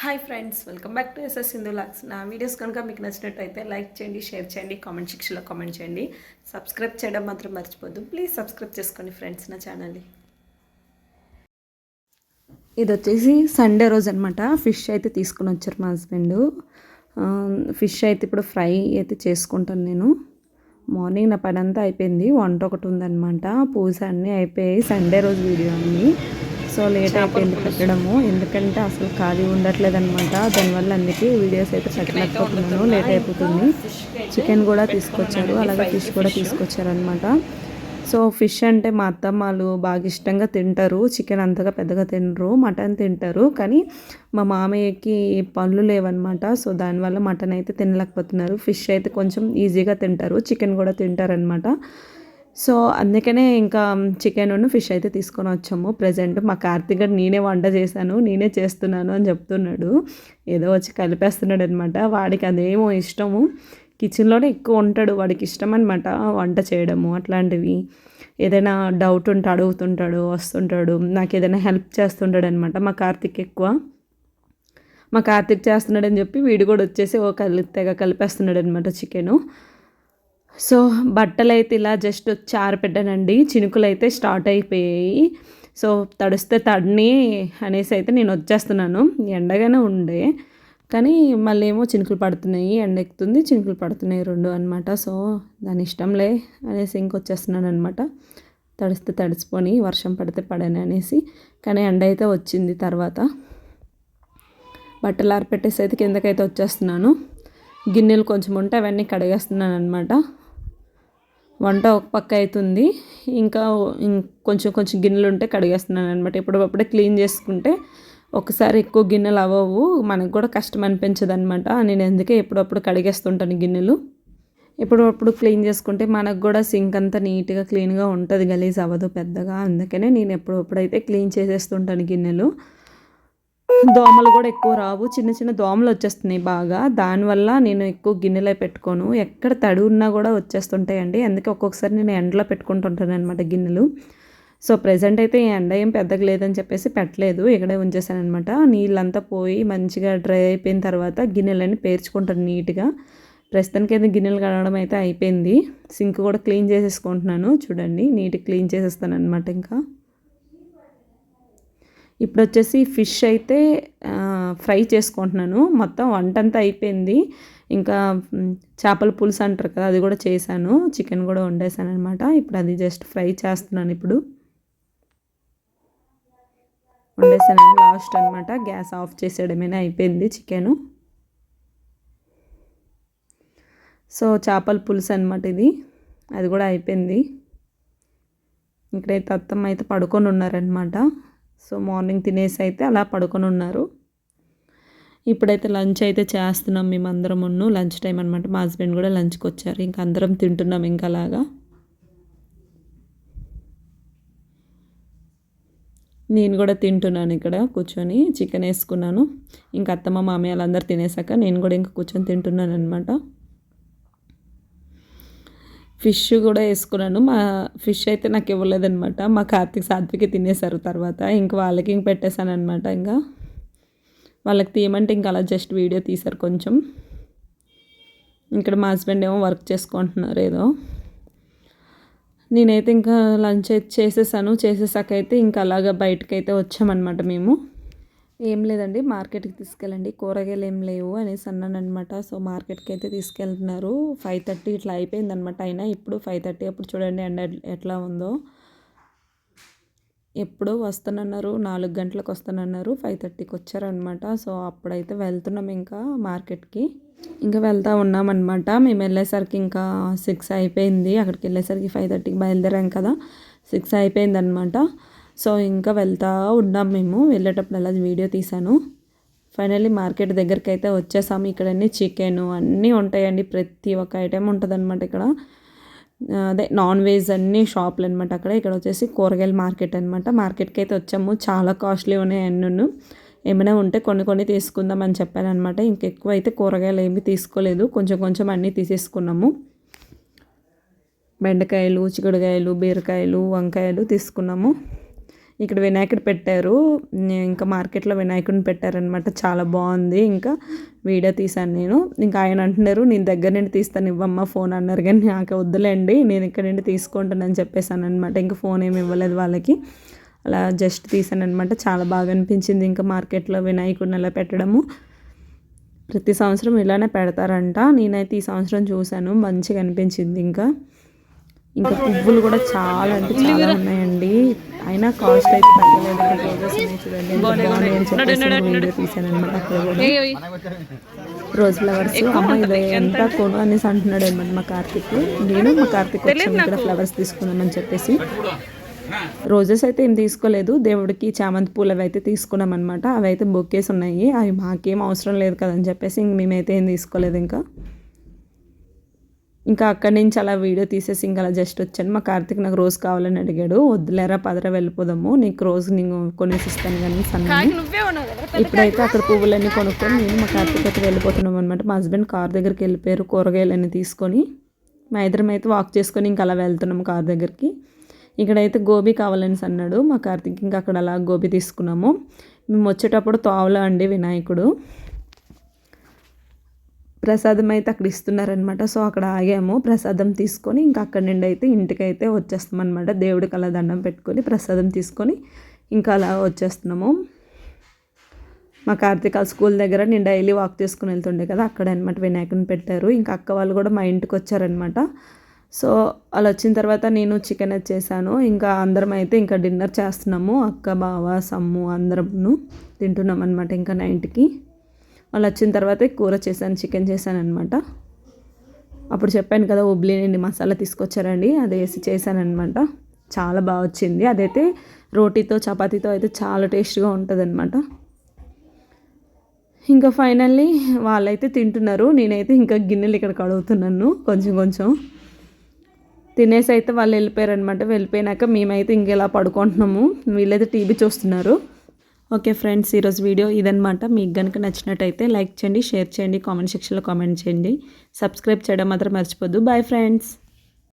Hi friends welcome back to SS Sindhu lakhs నా videos కనుక మీకు నచ్చినట్టయితే లైక్ చేయండి షేర్ చేయండి కామెంట్ సెక్షన్లో కామెంట్ చేయండి. సబ్స్క్రైబ్ చేయడం మాత్రం మర్చిపోద్దు ప్లీజ్ సబ్స్క్రైబ్ చేసుకోండి ఫ్రెండ్స్ నా ఛానల్ని ఇది వచ్చేసి సండే రోజు అనమాట ఫిష్ అయితే తీసుకుని వచ్చారు మా హస్బెండ్ ఫిష్ um, అయితే ఇప్పుడు ఫ్రై అయితే చేసుకుంటాను నేను. మార్నింగ్ నా పని అంతా అయిపోయింది. వంట ఒకటి ఉందన్నమాట. పూజ అన్నీ అయిపోయాయి. సండే రోజు వీడియో అన్నీ. సో లేట్ అయిపోయింది పెట్టడము? ఎందుకంటే అసలు ఖాళీ ఉండట్లేదు అనమాట దానివల్ల అందుకే వీడియోస్ అయితే పెట్టలేకపోతున్నాను లేట్ అయిపోతుంది. చికెన్ కూడా తీసుకొచ్చారు. అలాగే ఫిష్ కూడా తీసుకొచ్చారు అనమాట సో ఫిష్ అంటే మా అత్తమ్మలు బాగా ఇష్టంగా తింటారు. చికెన్ అంతగా పెద్దగా తినరు. మటన్ తింటారు. కానీ మా మామయ్యకి పళ్ళు లేవన్నమాట. సో దానివల్ల మటన్ అయితే తినలేకపోతున్నారు. ఫిష్ అయితే కొంచెం ఈజీగా తింటారు. చికెన్ కూడా తింటారనమాట సో అందుకనే ఇంకా చికెన్ ఫిష్ అయితే తీసుకొని వచ్చాము. ప్రజెంట్ మా కార్తీక్ గారు నేనే వంట చేశాను నేనే చేస్తున్నాను అని చెప్తున్నాడు. ఏదో వచ్చి కలిపేస్తున్నాడు అనమాట వాడికి అదేమో ఇష్టము. కిచెన్లోనే ఎక్కువ ఉంటాడు. వాడికి ఇష్టం అనమాట వంట చేయడము అట్లాంటివి. ఏదైనా డౌట్ ఉంటే అడుగుతుంటాడు వస్తుంటాడు. నాకు ఏదైనా హెల్ప్ చేస్తుంటాడు అనమాట మా కార్తీక్ ఎక్కువ. మా కార్తీక్ చేస్తున్నాడని చెప్పి వీడు కూడా వచ్చేసి ఓ కలి తెగ కలిపేస్తున్నాడు అనమాట చికెను. సో బట్టలు అయితే ఇలా జస్ట్ చారపెట్టానండి చినుకులు అయితే స్టార్ట్ అయిపోయాయి. సో తడిస్తే తడిని అనేసి అయితే నేను వచ్చేస్తున్నాను. ఎండగానే ఉండే. కానీ మళ్ళీ ఏమో చినుకులు పడుతున్నాయి. ఎండ ఎక్కుతుంది చినుకులు పడుతున్నాయి రెండు అనమాట సో దాని ఇష్టంలే అనేసి ఇంకొచ్చేస్తున్నాను అనమాట తడిస్తే తడిసిపోని వర్షం పడితే పడని అనేసి. కానీ ఎండ అయితే వచ్చింది తర్వాత. బట్టలు ఆరిపెట్టేసి అయితే కిందకైతే వచ్చేస్తున్నాను. గిన్నెలు కొంచెం ఉంటే అవన్నీ కడిగేస్తున్నాను అనమాట వంట ఒక పక్క అవుతుంది ఇంకా కొంచెం కొంచెం గిన్నెలు ఉంటే కడిగేస్తున్నాను అనమాట ఎప్పుడప్పుడే క్లీన్ చేసుకుంటే ఒకసారి ఎక్కువ గిన్నెలు అవ్వవు మనకు కూడా కష్టం అనిపించదు అనమాట నేను ఎందుకే ఎప్పుడప్పుడు కడిగేస్తుంటాను గిన్నెలు. ఎప్పుడప్పుడు క్లీన్ చేసుకుంటే మనకు కూడా సింక్ అంతా నీట్గా క్లీన్గా ఉంటుంది. గలీజ్ అవ్వదు పెద్దగా. అందుకనే నేను ఎప్పుడప్పుడైతే క్లీన్ చేసేస్తుంటాను గిన్నెలు. దోమలు కూడా ఎక్కువ రావు. చిన్న చిన్న దోమలు వచ్చేస్తున్నాయి బాగా. దానివల్ల నేను ఎక్కువ గిన్నెలో పెట్టుకోను. ఎక్కడ తడి ఉన్నా కూడా వచ్చేస్తుంటాయండి. అందుకే ఒక్కొక్కసారి నేను ఎండలో పెట్టుకుంటుంటాను అనమాట గిన్నెలు. సో ప్రజెంట్ అయితే ఈ ఎండ ఏం పెద్దగా లేదని చెప్పేసి పెట్టలేదు. ఇక్కడే ఉంచేసాను అనమాట నీళ్ళంతా పోయి మంచిగా డ్రై అయిపోయిన తర్వాత గిన్నెలన్నీ పేర్చుకుంటాను నీట్గా. ప్రస్తుతానికి అయితే గిన్నెలు కడగడం అయితే అయిపోయింది. సింక్ కూడా క్లీన్ చేసేసుకుంటున్నాను. చూడండి నీట్గా క్లీన్ చేసేస్తాను అనమాట ఇంకా. ఇప్పుడు వచ్చేసి ఫిష్ అయితే ఫ్రై చేసుకుంటున్నాను. మొత్తం వంట అంతా అయిపోయింది. ఇంకా చేపల పులుసు అంటారు కదా అది కూడా చేశాను. చికెన్ కూడా వండేసాను అనమాట ఇప్పుడు అది జస్ట్ ఫ్రై చేస్తున్నాను ఇప్పుడు. వండేసాను లాస్ట్ అనమాట గ్యాస్ ఆఫ్ చేసేయడమేనే అయిపోయింది చికెను. సో చేపల పులుసు అనమాట ఇది. అది కూడా అయిపోయింది. ఇక్కడైతే అత్తమ్మ అయితే పడుకొని ఉన్నారనమాట సో మార్నింగ్ తినేసి అయితే అలా పడుకొని ఉన్నారు. ఇప్పుడైతే లంచ్ అయితే చేస్తున్నాం మేమందరం ఉన్ను లంచ్ టైం అనమాట మా హస్బెండ్ కూడా లంచ్కి వచ్చారు. ఇంకా అందరం తింటున్నాం ఇంకా అలాగా. నేను కూడా తింటున్నాను ఇక్కడ కూర్చొని. చికెన్ వేసుకున్నాను. ఇంకా అత్తమ్మ మామయ్య వాళ్ళందరూ తినేసాక నేను కూడా ఇంకా కూర్చొని తింటున్నాను అనమాట ఫిష్ కూడా వేసుకున్నాను. మా ఫిష్ అయితే నాకు ఇవ్వలేదనమాట మా కార్తీక్ సాత్వికి తినేశారు తర్వాత. ఇంక వాళ్ళకి ఇంక పెట్టేశాను అనమాట ఇంకా. వాళ్ళకి తీయమంటే ఇంకా అలా జస్ట్ వీడియో తీశారు కొంచెం. ఇక్కడ మా హస్బెండ్ ఏమో వర్క్ చేసుకుంటున్నారు ఏదో. నేనైతే ఇంకా లంచ్ అయితే చేసేసాను. చేసేసాక అయితే ఇంకా అలాగా బయటకైతే వచ్చామన్నమాట మేము. ఏం లేదండి మార్కెట్కి తీసుకెళ్ళండి. కూరగాయలు ఏం లేవు అనేసి అన్నాను అనమాట సో మార్కెట్కి అయితే తీసుకెళ్తున్నారు. ఫైవ్ థర్టీ ఇట్లా అయిపోయింది అనమాట అయినా ఇప్పుడు ఫైవ్ థర్టీ అప్పుడు చూడండి ఎండ ఎట్లా ఉందో. ఎప్పుడు వస్తానన్నారు. నాలుగు గంటలకు వస్తానన్నారు. ఫైవ్ థర్టీకి వచ్చారనమాట సో అప్పుడైతే వెళ్తున్నాం ఇంకా మార్కెట్కి. ఇంకా వెళ్తూ ఉన్నామన్నమాట. మేము వెళ్ళేసరికి ఇంకా సిక్స్ అయిపోయింది. అక్కడికి వెళ్ళేసరికి ఫైవ్ థర్టీకి బయలుదేరాం కదా. సిక్స్ అయిపోయింది అనమాట సో ఇంకా వెళ్తూ ఉన్నాం మేము. వెళ్ళేటప్పుడు అలా వీడియో తీశాను. ఫైనల్లీ మార్కెట్ దగ్గరికి అయితే వచ్చేసాము. ఇక్కడ అన్ని చికెన్ అన్నీ ఉంటాయండి. ప్రతి ఒక్క ఐటెం ఉంటుందన్నమాట ఇక్కడ. అదే నాన్ వెజ్ అన్ని షాపులు అనమాట అక్కడ. ఇక్కడ వచ్చేసి కూరగాయల మార్కెట్ అనమాట మార్కెట్కి అయితే వచ్చాము. చాలా కాస్ట్లీ ఉన్నాయి అన్నీ ఏమైనా ఉంటే కొన్ని కొన్ని తీసుకుందాం అని చెప్పాను అనమాట ఇంకెక్కువ అయితే కూరగాయలు ఏమీ తీసుకోలేదు. కొంచెం కొంచెం అన్నీ తీసేసుకున్నాము. బెండకాయలు చిక్కుడుకాయలు బీరకాయలు వంకాయలు తీసుకున్నాము. ఇక్కడ వినాయకుడు పెట్టారు. ఇంకా మార్కెట్లో వినాయకుడిని పెట్టారనమాట చాలా బాగుంది. ఇంకా వీడియో తీశాను నేను. ఇంకా ఆయన అంటున్నారు నేను దగ్గర నుండి తీస్తాను ఇవ్వమ్మ ఫోన్ అన్నారు. కానీ నాకు వద్దులేండి నేను ఇక్కడ నుండి తీసుకుంటానని చెప్పేసాను అనమాట ఇంకా ఫోన్ ఏమి ఇవ్వలేదు వాళ్ళకి. అలా జస్ట్ తీసాను అనమాట చాలా బాగా అనిపించింది ఇంకా మార్కెట్లో వినాయకుడిని అలా పెట్టడము. ప్రతి సంవత్సరం ఇలానే పెడతారంట. నేనైతే ఈ సంవత్సరం చూశాను. మంచిగా అనిపించింది ఇంకా. ఇంకా పువ్వులు కూడా చాలా అంటే చాలా ఉన్నాయండి. అయినా కాస్ట్ అయితే తగ్గలేదు. తీసాను అనమాట అక్కడ కూడా. రోజ్ ఫ్లవర్స్ ఎంత కొను అనేసి అంటున్నాడు అనమాట మా కార్తిక్. నేను మా కార్తిక్ వచ్చాము ఇక్కడ ఫ్లవర్స్ తీసుకుందామని చెప్పేసి. రోజెస్ అయితే ఏం తీసుకోలేదు. దేవుడికి చామంతి పూలు అవి అయితే తీసుకున్నాం అనమాట. అవి అయితే బొక్కేసి ఉన్నాయి. అవి మాకేం అవసరం లేదు కదని చెప్పేసి ఇంక మేమైతే ఏం తీసుకోలేదు ఇంకా. ఇంకా అక్కడి నుంచి అలా వీడియో తీసేసి ఇంకా అలా జస్ట్ వచ్చాను. మా కార్తిక్ నాకు రోజు కావాలని అడిగాడు. వద్దులేరా పదరా వెళ్ళిపోదాము. నీకు రోజు నేను కొనేసి ఇస్తాను కానీ సన్నని. ఇప్పుడైతే అక్కడ పువ్వులన్నీ కొనుక్కొని నేను మా కార్తిక్ అయితే వెళ్ళిపోతున్నాం అనమాట మా హస్బెండ్ కార్ దగ్గరికి వెళ్ళిపోయారు కూరగాయలన్నీ తీసుకొని. మా ఇద్దరం అయితే వాక్ చేసుకొని ఇంకా అలా వెళ్తున్నాము కార్ దగ్గరికి. ఇక్కడైతే గోబీ కావాలని అన్నాడు మా కార్తీక్ ఇంకా అక్కడ అలా గోబీ తీసుకున్నాము. మేము వచ్చేటప్పుడు తోవలో అండి వినాయకుడు. ప్రసాదం అయితే అక్కడ ఇస్తున్నారనమాట సో అక్కడ ఆగాము. ప్రసాదం తీసుకొని ఇంకా అక్కడి నుండి అయితే ఇంటికైతే వచ్చేస్తాం అనమాట దేవుడికి అలా దండం పెట్టుకొని ప్రసాదం తీసుకొని ఇంకా అలా వచ్చేస్తున్నాము. మా కార్తీక స్కూల్ దగ్గర నేను డైలీ వాక్ చేసుకుని వెళ్తుండే కదా అక్కడ అనమాట వినాయకుని పెట్టారు. ఇంకా అక్క వాళ్ళు కూడా మా ఇంటికి వచ్చారనమాట సో అలా వచ్చిన తర్వాత నేను చికెన్ చేశాను. ఇంకా అందరం అయితే ఇంకా డిన్నర్ చేస్తున్నాము. అక్క బావ సమ్ము అందరము తింటున్నాం అనమాట ఇంకా నైట్కి. వాళ్ళు వచ్చిన తర్వాత కూర చేశాను చికెన్ చేశాను అనమాట అప్పుడు చెప్పాను కదా ఉబ్లీ నుండి మసాలా తీసుకొచ్చారండి అది వేసి చేశానమాట అనమాట చాలా బాగా వచ్చింది. అదైతే రోటీతో చపాతీతో అయితే చాలా టేస్ట్గా ఉంటుంది అనమాట ఇంకా ఫైనల్లీ వాళ్ళైతే తింటున్నారు. నేనైతే ఇంకా గిన్నెలు ఇక్కడ కడుగుతున్నాను కొంచెం కొంచెం. తినేసి అయితే వాళ్ళు వెళ్ళిపోయారనమాట వెళ్ళిపోయినాక మేమైతే ఇంకెలా పడుకుంటున్నాము వీళ్ళైతే టీవీ చూస్తున్నారు. ఓకే ఫ్రెండ్స్ ఈరోజు వీడియో ఇదనమాట మీకు కనుక నచ్చినట్టయితే లైక్ చేయండి షేర్ చేయండి కామెంట్ సెక్షన్లో కామెంట్ చేయండి. సబ్స్క్రైబ్ చేయడం మాత్రం మర్చిపోద్దు. Bye friends.